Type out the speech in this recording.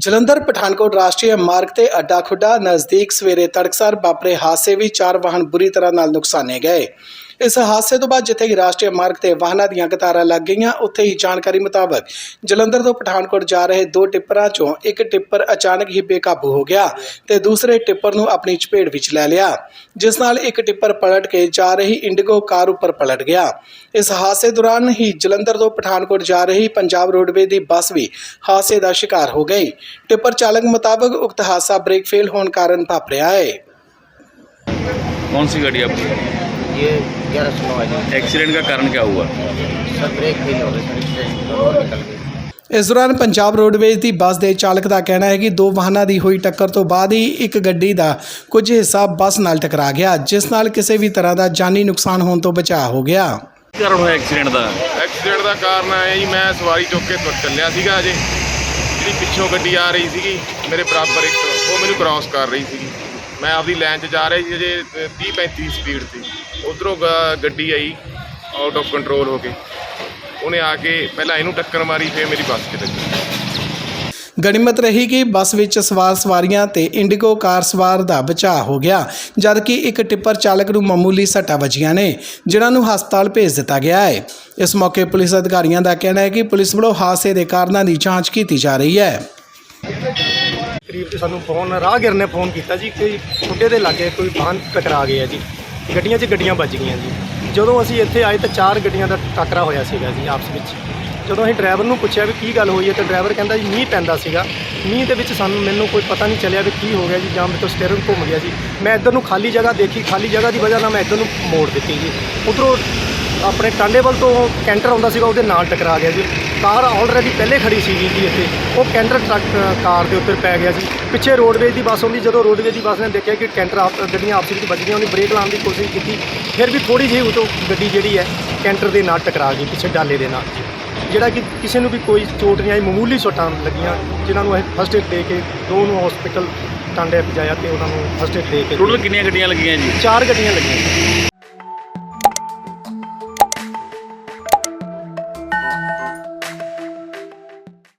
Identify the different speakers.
Speaker 1: ਜਲੰਧਰ, ਪਠਾਨਕੋਟ ਰਾਸ਼ਟਰੀ ਮਾਰਗ ਤੇ ਅੱਡਾ ਖੁੱਡਾ ਨਜ਼ਦੀਕ ਸਵੇਰੇ ਤੜਕਸਾਰ ਵਾਪਰੇ ਹਾਦਸੇ ਵਿੱਚ ਚਾਰ ਵਾਹਨ ਬੁਰੀ ਤਰ੍ਹਾਂ ਨਾਲ ਨੁਕਸਾਨੇ ਗਏ। ਇਸ ਹਾਦਸੇ ਤੋਂ ਬਾਅਦ ਜਿੱਥੇ ਕਿ ਰਾਸ਼ਟਰੀ ਮਾਰਗ ਤੇ ਵਾਹਨਾਂ ਦੀਆਂ ਕਤਾਰਾਂ ਲੱਗ ਗਈਆਂ ਉੱਥੇ ਹੀ ਜਾਣਕਾਰੀ ਮੁਤਾਬਕ ਜਲੰਧਰ ਤੋਂ ਪਠਾਨਕੋਟ ਜਾ ਰਹੇ ਦੋ ਟਿੱਪਰਾਂ ਚੋਂ ਇੱਕ ਟਿੱਪਰ ਅਚਾਨਕ ਹੀ ਬੇਕਾਬੂ ਹੋ ਗਿਆ ਤੇ ਦੂਸਰੇ ਟਿੱਪਰ ਨੂੰ ਆਪਣੀ ਚਪੇਟ ਵਿੱਚ ਲੈ ਲਿਆ ਜਿਸ ਨਾਲ ਇੱਕ ਟਿੱਪਰ ਪਲਟ ਕੇ ਜਾ ਰਹੀ ਇੰਡੀਗੋ ਕਾਰ ਉੱਪਰ ਪਲਟ ਗਿਆ ਇਸ ਹਾਦਸੇ ਦੌਰਾਨ ਹੀ ਜਲੰਧਰ ਤੋਂ ਪਠਾਨਕੋਟ ਜਾ ਰਹੀ ਪੰਜਾਬ ਰੋਡਵੇ ਦੀ ਬੱਸ ਵੀ ਹਾਦਸੇ ਦਾ ਸ਼ਿਕਾਰ ਹੋ ਗਈ ਟਿੱਪਰ ਚਾਲਕ ਮੁਤਾਬਕ ਉਕਤ ਹਾਦਸਾ ਬ੍ਰੇਕ ਫੇਲ ਹੋਣ ਕਾਰਨ ਵਾਪਰਿਆ ਹੈ
Speaker 2: कौन सी गाड़ी आपकी
Speaker 3: ये ग्यारह सौ है जी
Speaker 2: एक्सीडेंट का कारण क्या हुआ
Speaker 3: सर ब्रेक फेल हो गई सर इससे और निकल गई
Speaker 1: ਇਸ ਦੌਰਾਨ ਪੰਜਾਬ ਰੋਡਵੇਜ਼ ਦੀ ਬੱਸ ਦੇ ਚਾਲਕ ਦਾ ਕਹਿਣਾ ਹੈ ਕਿ ਦੋ ਵਾਹਨਾਂ ਦੀ ਹੋਈ ਟੱਕਰ ਤੋਂ ਬਾਅਦ ਹੀ ਇੱਕ ਗੱਡੀ ਦਾ ਕੁਝ ਹਿੱਸਾ ਬੱਸ ਨਾਲ ਟਕਰਾ ਗਿਆ ਜਿਸ ਨਾਲ ਕਿਸੇ ਵੀ ਤਰ੍ਹਾਂ ਦਾ ਜਾਨੀ ਨੁਕਸਾਨ ਹੋਣ ਤੋਂ ਬਚਾਅ ਹੋ ਗਿਆ
Speaker 2: ਕੀ ਕਾਰਨ ਹੋਇਆ ਐਕਸੀਡੈਂਟ ਦਾ
Speaker 4: ਐਕਸੀਡੈਂਟ ਦਾ ਕਾਰਨ ਹੈ ਜੀ ਮੈਂ ਸਵਾਰੀ ਚੁੱਕ ਕੇ ਤੁਰ ਚੱਲਿਆ ਸੀਗਾ ਅਜੇ ਜਿਹੜੀ ਪਿੱਛੋਂ ਗੱਡੀ ਆ ਰਹੀ ਸੀਗੀ ਮੇਰੇ ਬਰਾਬਰ ਇੱਕ ਉਹ ਮੈਨੂੰ ਕ੍ਰਾਸ ਕਰ ਰਹੀ ਸੀਗੀ ਮੈਂ ਆਪਦੀ ਲਾਈਨ 'ਚ ਜਾ ਰਿਹਾ ਸੀ ਅਜੇ 30 35 ਸਪੀਡ ਸੀ ਉਧਰੋਂ ਗੱਡੀ ਆਈ ਆਊਟ ਆਫ ਕੰਟਰੋਲ ਹੋ ਕੇ। ਉਹਨੇ ਆ ਕੇ ਪਹਿਲਾਂ ਇਹਨੂੰ ਟੱਕਰ ਮਾਰੀ ਫਿਰ ਮੇਰੀ ਬੱਸ 'ਚ ਲੱਗੀ
Speaker 1: ਗਣਿਮਤ ਰਹੀ ਕਿ ਬੱਸ ਵਿੱਚ ਸਵਾਰ ਸਵਾਰੀਆਂ ਤੇ ਇੰਡੀਗੋ ਕਾਰ ਸਵਾਰ ਦਾ ਬਚਾਅ ਹੋ ਗਿਆ ਜਦਕਿ ਇੱਕ ਟਿੱਪਰ ਚਾਲਕ ਨੂੰ ਮਾਮੂਲੀ ਸੱਟਾਂ ਵੱਜੀਆਂ ਨੇ ਜਿਨ੍ਹਾਂ ਨੂੰ ਹਸਪਤਾਲ ਭੇਜ ਦਿੱਤਾ ਗਿਆ ਹੈ। ਇਸ ਮੌਕੇ ਪੁਲਿਸ ਅਧਿਕਾਰੀਆਂ ਦਾ ਕਹਿਣਾ ਹੈ ਕਿ ਪੁਲਿਸ ਵੱਲੋਂ ਹਾਦਸੇ ਦੇ ਕਾਰਨਾਂ ਦੀ ਜਾਂਚ ਕੀਤੀ ਜਾ ਰਹੀ ਹੈ।
Speaker 5: ਕਰੀਬ ਤੇ ਸਾਨੂੰ ਫੋਨ ਰਾਹਗੀਰ ਨੇ ਫੋਨ ਕੀਤਾ ਜੀ ਕਿ ਖੁੱਡੇ ਦੇ ਲਾਗੇ ਕੋਈ ਵਾਹਨ ਟਕਰਾ ਗਿਆ ਜੀ। ਗੱਡੀਆਂ 'ਚ ਗੱਡੀਆਂ ਵੱਜ ਗਈਆਂ ਜੀ। ਜਦੋਂ ਅਸੀਂ ਇੱਥੇ ਆਏ ਤਾਂ ਚਾਰ ਗੱਡੀਆਂ ਦਾ ਟੱਕਰਾ ਹੋਇਆ ਸੀਗਾ ਜੀ ਆਪਸ ਵਿੱਚ। ਜਦੋਂ ਅਸੀਂ ਡਰਾਈਵਰ ਨੂੰ ਪੁੱਛਿਆ ਵੀ ਕੀ ਗੱਲ ਹੋਈ ਹੈ ਤਾਂ ਡਰਾਈਵਰ ਕਹਿੰਦਾ ਜੀ ਮੀਂਹ ਪੈਂਦਾ ਸੀਗਾ। ਮੀਂਹ ਦੇ ਵਿੱਚ ਸਾਨੂੰ ਮੈਨੂੰ ਕੋਈ ਪਤਾ ਨਹੀਂ ਚੱਲਿਆ ਵੀ ਕੀ ਹੋ ਗਿਆ ਜੀ, ਜਾਂ ਮੇਰੇ ਤੋਂ ਸਟੀਅਰਿੰਗ ਘੁੰਮ ਗਿਆ ਜੀ। ਮੈਂ ਇੱਧਰ ਨੂੰ ਖਾਲੀ ਜਗ੍ਹਾ ਦੇਖੀ, ਖਾਲੀ ਜਗ੍ਹਾ ਦੀ ਵਜ੍ਹਾ ਨਾਲ ਮੈਂ ਇੱਧਰ ਨੂੰ ਮੋੜ ਦਿੱਤੀ ਜੀ। ਉਧਰੋਂ ਆਪਣੇ ਟਾਂਡੇ ਵੱਲ ਤੋਂ ਕੈਂਟਰ ਆਉਂਦਾ ਸੀਗਾ ਉਹਦੇ ਨਾਲ ਟਕਰਾ ਗਿਆ ਜੀ ਕਾਰ ਆਲਰੇਡੀ ਪਹਿਲੇ ਖੜੀ ਸੀਗੀ ਜੀ ਇੱਥੇ। ਉਹ ਕੈਂਟਰ ਟਰੱਕ ਕਾਰ ਦੇ ਉੱਤੇ ਪੈ ਗਿਆ ਜੀ ਪਿੱਛੇ ਰੋਡਵੇਜ਼ ਦੀ ਬੱਸ ਆਉਂਦੀ ਜਦੋਂ ਰੋਡਵੇਜ਼ ਦੀ ਬੱਸ ਨੇ ਦੇਖਿਆ ਕਿ ਕੈਂਟਰ ਆਪ ਗੱਡੀਆਂ ਆਪਸ ਵਿੱਚ ਵੱਜ ਗਈਆਂ ਉਹਨੇ ਬ੍ਰੇਕ ਲਾਉਣ ਦੀ ਕੋਸ਼ਿਸ਼ ਕੀਤੀ। ਫਿਰ ਵੀ ਥੋੜੀ ਜਿਹੀ ਉਤੋਂ ਗੱਡੀ ਜਿਹੜੀ ਹੈ ਕੈਂਟਰ ਦੇ ਨਾਲ ਟਕਰਾ ਗਈ ਪਿੱਛੇ ਡਾਲੇ ਦੇ ਨਾਲ। ਜਿਹੜਾ ਕਿ ਕਿਸੇ ਨੂੰ ਵੀ ਕੋਈ ਚੋਟ ਨਹੀਂ ਆਈ ਮਾਮੂਲੀ ਸੱਟਾਂ ਲੱਗੀਆਂ ਜਿਨ੍ਹਾਂ ਨੂੰ ਅਸੀਂ ਫਸਟ ਏਡ ਦੇ ਕੇ ਦੋ ਨੂੰ ਹਸਪੀਟਲ ਟਾਂਡੇ ਪਹੁੰਚਾਇਆ ਤੇ ਉਹਨਾਂ ਨੂੰ ਫਸਟ ਏਡ ਦੇ ਕੇ
Speaker 2: ਟੋਟਲ ਕਿੰਨੀਆਂ ਗੱਡੀਆਂ ਲੱਗੀਆਂ ਜੀ?
Speaker 5: ਚਾਰ ਗੱਡੀਆਂ ਲੱਗੀਆਂ।